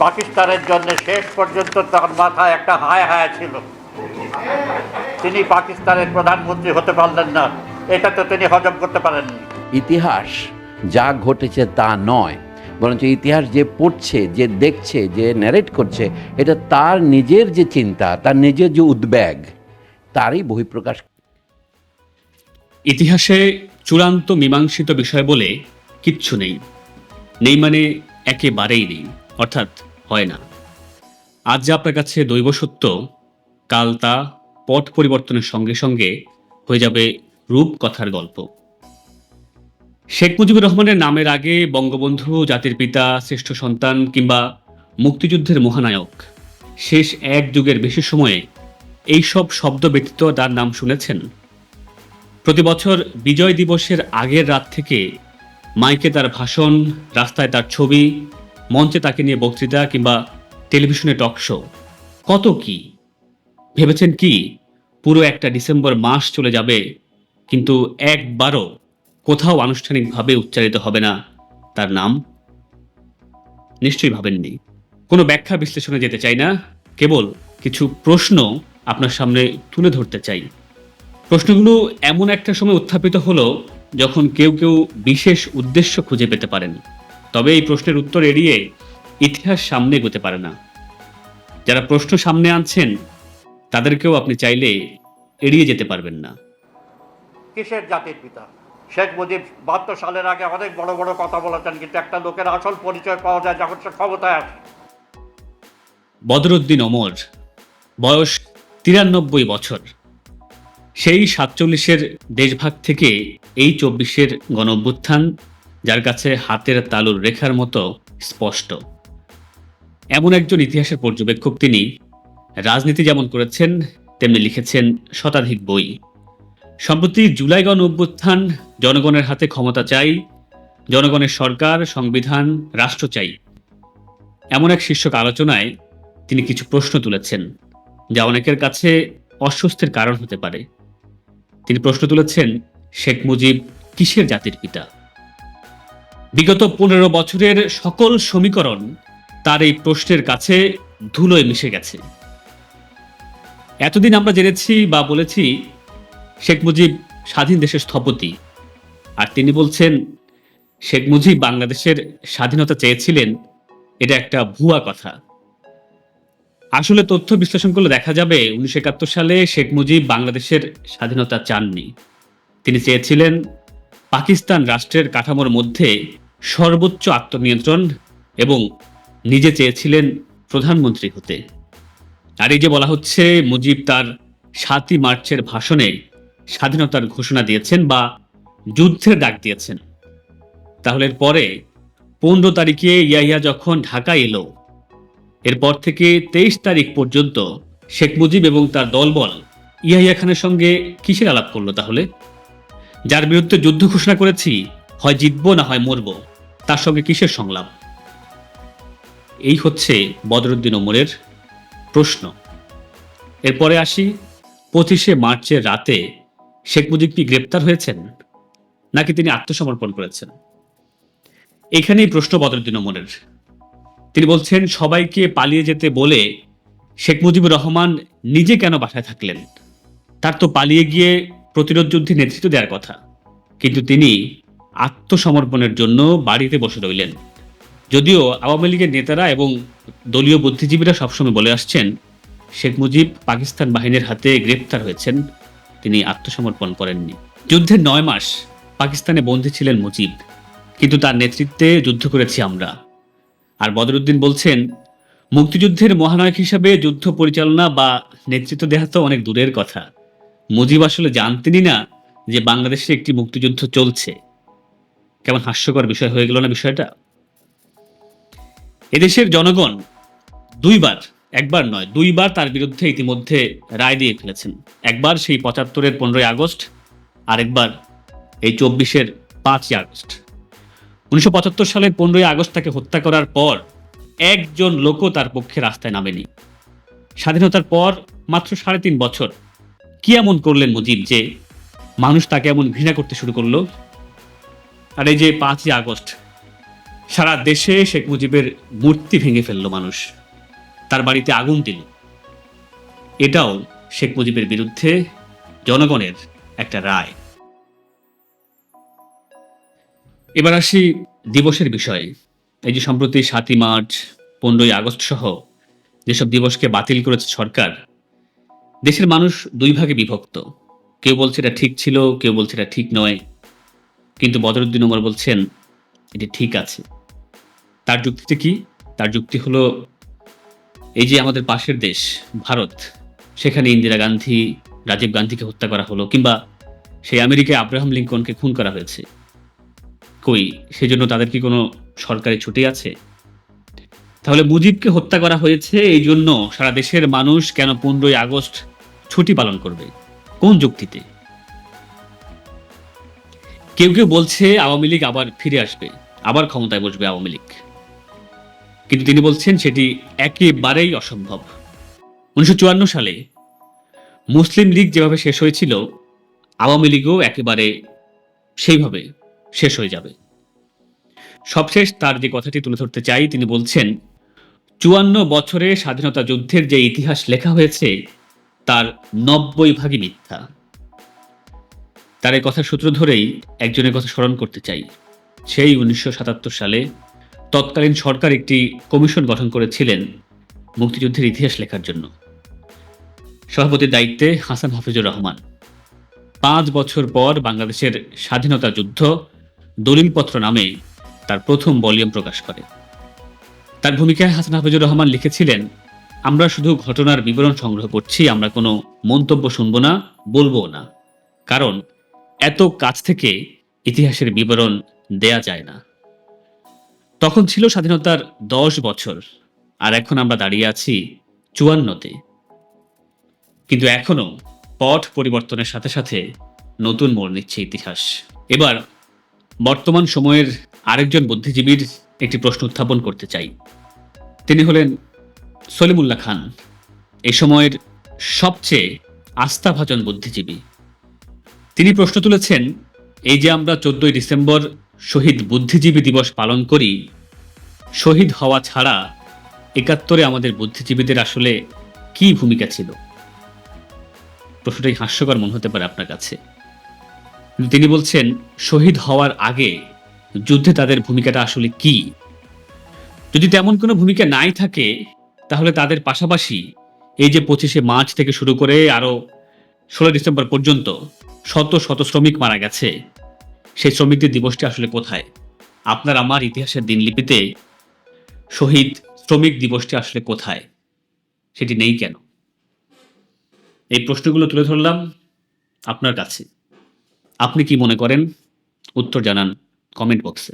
পাকিস্তানের জন্য শেষ পর্যন্ত তার মাথায় একটা হায় হায় ছিল। তিনি পাকিস্তানের প্রধানমন্ত্রী হতে পারলেন না। এটা তো তিনি হজম করতে পারেননি। ইতিহাস যা ঘটেছে তা নয় বরঞ্চ ইতিহাস যে পড়ছে যে দেখছে যে ন্যারেট করছে এটা তার নিজের যে চিন্তা তার নিজের যে উদ্বেগ তারই বহিঃপ্রকাশ। ইতিহাসে চূড়ান্ত মীমাংসিত বিষয় বলে কিচ্ছু নেই। নেই মানে একেবারেই নেই। অর্থাৎ হয় না। আজ যা আপনার কাছে দৈব সত্য, কাল তা পট পরিবর্তনের সঙ্গে সঙ্গে হয়ে যাবে রূপকথার গল্প। শেখ মুজিবুর রহমানের নামের আগে বঙ্গবন্ধু জাতির পিতা, শ্রেষ্ঠ সন্তান কিংবা মুক্তিযুদ্ধের মহানায়ক শেষ এক যুগের বেশি সময়ে এইসব শব্দ ব্যতীত তার নাম শুনেছেন? প্রতি বছর বিজয় দিবসের আগের রাত থেকে মাইকে তার ভাষণ, রাস্তায় তার ছবি মঞ্চে তাকে নিয়ে বক্তৃতা কিংবা টেলিভিশনে টক শো। কত কি? ভেবেছেন কি? পুরো একটা ডিসেম্বর মাস চলে যাবে, কিন্তু একবারও কোথাও আনুষ্ঠানিকভাবে উচ্চারিত হবে না। তার নাম? নিশ্চয়ই ভাবেননি। কোনো ব্যাখ্যা বিশ্লেষণে যেতে চাই না। কেবল কিছু প্রশ্ন আপনার সামনে তুলে ধরতে চাই। প্রশ্নগুলো এমন একটা সময় উত্থাপিত হলো যখন কেউ কেউ বিশেষ উদ্দেশ্য খুঁজে পেতে পারেন। তবে এই প্রশ্নের উত্তর এড়িয়ে ইতিহাস সামনে এগোতে পারে না। যারা প্রশ্ন সামনে আনছেন তাদেরকেও আপনি চাইলে এড়িয়ে যেতে পারবেন না। কিসের জাতির পিতা? শেখ মুজিব বাহাত্তর সালের আগে অনেক বড় বড় কথা বলেছেন কিন্তু একটা লোকের আসল পরিচয় পাওয়া যায় যখন সে ক্ষমতায় আসে। বদরুদ্দিন ওমর বয়স তিরানব্বই বছর। সেই সাতচল্লিশের দেশভাগ থেকে এই চব্বিশের গণ অভ্যুত্থান যার কাছে হাতের তালুর রেখার মতো স্পষ্ট। এমন একজন ইতিহাসের পর্যবেক্ষক তিনি, রাজনীতি যেমন করেছেন, তেমনি লিখেছেন শতাধিক বই। সম্প্রতি জুলাই গণ অভ্যুত্থান জনগণের হাতে ক্ষমতা চাই, জনগণের সরকার, সংবিধান, রাষ্ট্র চাই। এমন এক শীর্ষক আলোচনায় তিনি কিছু প্রশ্ন তুলেছেন, যা অনেকের কাছে অস্বস্তির কারণ হতে পারে। তিনি প্রশ্ন তুলেছেন, শেখ মুজিব কিসের জাতির পিতা? বিগত পনেরো বছরের সকল সমীকরণ তার এই প্রশ্নের কাছে ধুলোয় মিশে গেছে। এতদিন আমরা জেনেছি বা বলেছি শেখ মুজিব স্বাধীন দেশের স্থপতি। আর তিনি বলছেন, শেখ মুজিব বাংলাদেশের স্বাধীনতা চেয়েছিলেন, এটা একটা ভুয়া কথা। আসলে তথ্য বিশ্লেষণ করলে দেখা যাবে উনিশশো একাত্তর সালে শেখ মুজিব বাংলাদেশের স্বাধীনতা চাননি। তিনি চেয়েছিলেন পাকিস্তান রাষ্ট্রের কাঠামোর মধ্যে সর্বোচ্চ আত্মনিয়ন্ত্রণ এবং নিজে চেয়েছিলেন প্রধানমন্ত্রী হতে। আর এই যে বলা হচ্ছে, মুজিব তার সাতই মার্চের ভাষণে স্বাধীনতার ঘোষণা দিয়েছেন বা যুদ্ধের ডাক দিয়েছেন। তাহলে পরে পনেরো তারিখে ইয়াহিয়া যখন ঢাকা এলো, এরপর থেকে তেইশ তারিখ পর্যন্ত শেখ মুজিব এবং তার দলবল ইয়াহিয়া খানের সঙ্গে কিসের আলাপ করল তাহলে? যার বিরুদ্ধে যুদ্ধ ঘোষণা করেছি হয় জিতবো না হয় মরবো? তার সঙ্গে কিসের সংলাপ? এই হচ্ছে বদরুদ্দিন ওমরের প্রশ্ন। এরপরে আসি, পঁচিশে মার্চের রাতে শেখ মুজিব কি গ্রেপ্তার হয়েছেন? নাকি তিনি আত্মসমর্পণ করেছেন? এখানেই প্রশ্ন বদরুদ্দিন ওমরের। তিনি বলছেন, সবাইকে পালিয়ে যেতে বলে শেখ মুজিবুর রহমান নিজে কেন বাসায় থাকলেন? তার তো পালিয়ে গিয়ে প্রতিরোধ যুদ্ধে নেতৃত্ব দেওয়ার কথা। কিন্তু তিনি আত্মসমর্পণের জন্য বাড়িতে বসে রইলেন। যদিও আওয়ামী লীগের নেতারা এবং দলীয় বুদ্ধিজীবীরা সবসময় বলে আসছেন, শেখ মুজিব পাকিস্তান বাহিনীর হাতে গ্রেপ্তার হয়েছেন, তিনি আত্মসমর্পণ করেননি। যুদ্ধের নয় মাস পাকিস্তানে বন্দী ছিলেন মুজিব, কিন্তু তার নেতৃত্বে যুদ্ধ করেছি আমরা। আর বদরুদ্দিন বলছেন, মুক্তিযুদ্ধের মহানায়ক হিসাবে যুদ্ধ পরিচালনা বা নেতৃত্ব দেওয়া তো অনেক দূরের কথা। মুজিব আসলে জানতেনই না যে বাংলাদেশে একটি মুক্তিযুদ্ধ চলছে। কেমন হাস্যকর বিষয় হয়ে গেল না বিষয়টা? এদেশের জনগণ দুইবার, একবার নয়, দুইবার তার বিরুদ্ধে ইতিমধ্যে রায় দিয়ে ফেলেছেন। একবার সেই পঁচাত্তরের পনেরোই আগস্ট, আরেকবার এই চব্বিশের পাঁচই আগস্ট। উনিশশো পঁচাত্তর সালের পনেরোই আগস্ট তাকে হত্যা করার পর একজন লোকও তার পক্ষে রাস্তায় নামেনি। স্বাধীনতার পর মাত্র সাড়ে তিন বছর, কি এমন করলেন মুজিব যে মানুষ তাকে এমন ঘৃণা করতে শুরু করল? আর এই যে পাঁচই আগস্ট, সারা দেশে শেখ মুজিবের মূর্তি ভেঙে ফেলল মানুষ। তার বাড়িতে আগুন দিল এটাও শেখ মুজিবের বিরুদ্ধে জনগণের একটা রায়। এবার আসি দিবসের বিষয়ে। এই যে সম্প্রতি সাতই মার্চ, পনেরোই আগস্ট সহ যেসব দিবসকে বাতিল করেছে সরকার, দেশের মানুষ দুই ভাগে বিভক্ত। কেউ বলছে এটা ঠিক ছিল, কেউ বলছে এটা ঠিক নয়। কিন্তু বদরুদ্দিন ওমর বলছেন, এটি ঠিক আছে। তার যুক্তিতে কি? তার যুক্তি হলো, এই যে আমাদের পাশের দেশ, ভারত, সেখানে ইন্দিরা গান্ধী, রাজীব গান্ধীকে হত্যা করা হলো কিংবা সেই আমেরিকায় আব্রাহাম লিঙ্কনকে খুন করা হয়েছে। কই, সেজন্য তাদের কি কোনো সরকারি ছুটি আছে? তাহলে মুজিবকে হত্যা করা হয়েছে, এই জন্য সারা দেশের মানুষ কেন পনেরোই আগস্ট ছুটি পালন করবে? কোন যুক্তিতে? কেউ কেউ বলছে আওয়ামী লীগ আবার ফিরে আসবে, আবার ক্ষমতায় বসবে আওয়ামী লীগ। কিন্তু তিনি বলছেন সেটি একেবারেই অসম্ভব। উনিশশো চুয়ান্ন সালে মুসলিম লীগ যেভাবে শেষ হয়েছিল, আওয়ামী লীগও একেবারে সেইভাবে শেষ হয়ে যাবে। সবশেষ তার যে কথাটি তুলে ধরতে চাই, তিনি বলছেন, চুয়ান্ন বছরে স্বাধীনতা যুদ্ধের যে ইতিহাস লেখা হয়েছে, তার নব্বই ভাগই মিথ্যা। তার এই কথা সূত্র ধরেই একজনের কথা স্মরণ করতে চাই। সেই উনিশশো সাতাত্তর সালে তৎকালীন সরকার একটি কমিশন গঠন করেছিলেন মুক্তিযুদ্ধের ইতিহাস লেখার জন্য। সভাপতির দায়িত্বে হাসান হাফিজুর রহমান। পাঁচ বছর পর বাংলাদেশের স্বাধীনতা যুদ্ধ দলিলপত্র নামে তার প্রথম ভলিউম প্রকাশ করে। তার ভূমিকায় হাসান হাফিজুর রহমান লিখেছিলেন, আমরা শুধু ঘটনার বিবরণ সংগ্রহ করছি, আমরা কোনো মন্তব্য শুনব না বলব না। কারণ এত কাছ থেকে ইতিহাসের বিবরণ দেয়া যায় না। তখন ছিল স্বাধীনতার দশ বছর, আর এখন আমরা দাঁড়িয়ে আছি চুয়ান্নতে। কিন্তু এখনও পট পরিবর্তনের সাথে সাথে নতুন মোড় নিচ্ছে ইতিহাস। এবার বর্তমান সময়ের আরেকজন বুদ্ধিজীবীর একটি প্রশ্ন উত্থাপন করতে চাই। তিনি হলেন সলিমুল্লাহ খান, এ সময়ের সবচেয়ে আস্থাভাজন বুদ্ধিজীবী। তিনি প্রশ্ন তুলেছেন, এই যে আমরা চোদ্দই ডিসেম্বর শহীদ বুদ্ধিজীবী দিবস পালন করি, শহীদ হওয়া ছাড়া একাত্তরে আমাদের বুদ্ধিজীবীদের আসলে কি ভূমিকা ছিল? প্রশ্নটাই হাস্যকর মনে হতে পারে আপনার কাছে। তিনি বলছেন, শহীদ হওয়ার আগে যুদ্ধে তাদের ভূমিকাটা আসলে কি? যদি তেমন কোনো ভূমিকা নাই থাকে, তাহলে তাদের পাশাপাশি এই যে পঁচিশে মার্চ থেকে শুরু করে আরও ষোলো ডিসেম্বর পর্যন্ত শত শত শ্রমিক মারা গেছে। সেই শ্রমিকদের দিবসটি আসলে কোথায়? আপনার আমার ইতিহাসের দিনলিপিতে শহীদ শ্রমিক দিবসটি আসলে কোথায়? সেটি নেই কেন? এই প্রশ্নগুলো তুলে ধরলাম আপনার কাছে। আপনি কি মনে করেন? উত্তর জানান কমেন্ট বক্সে।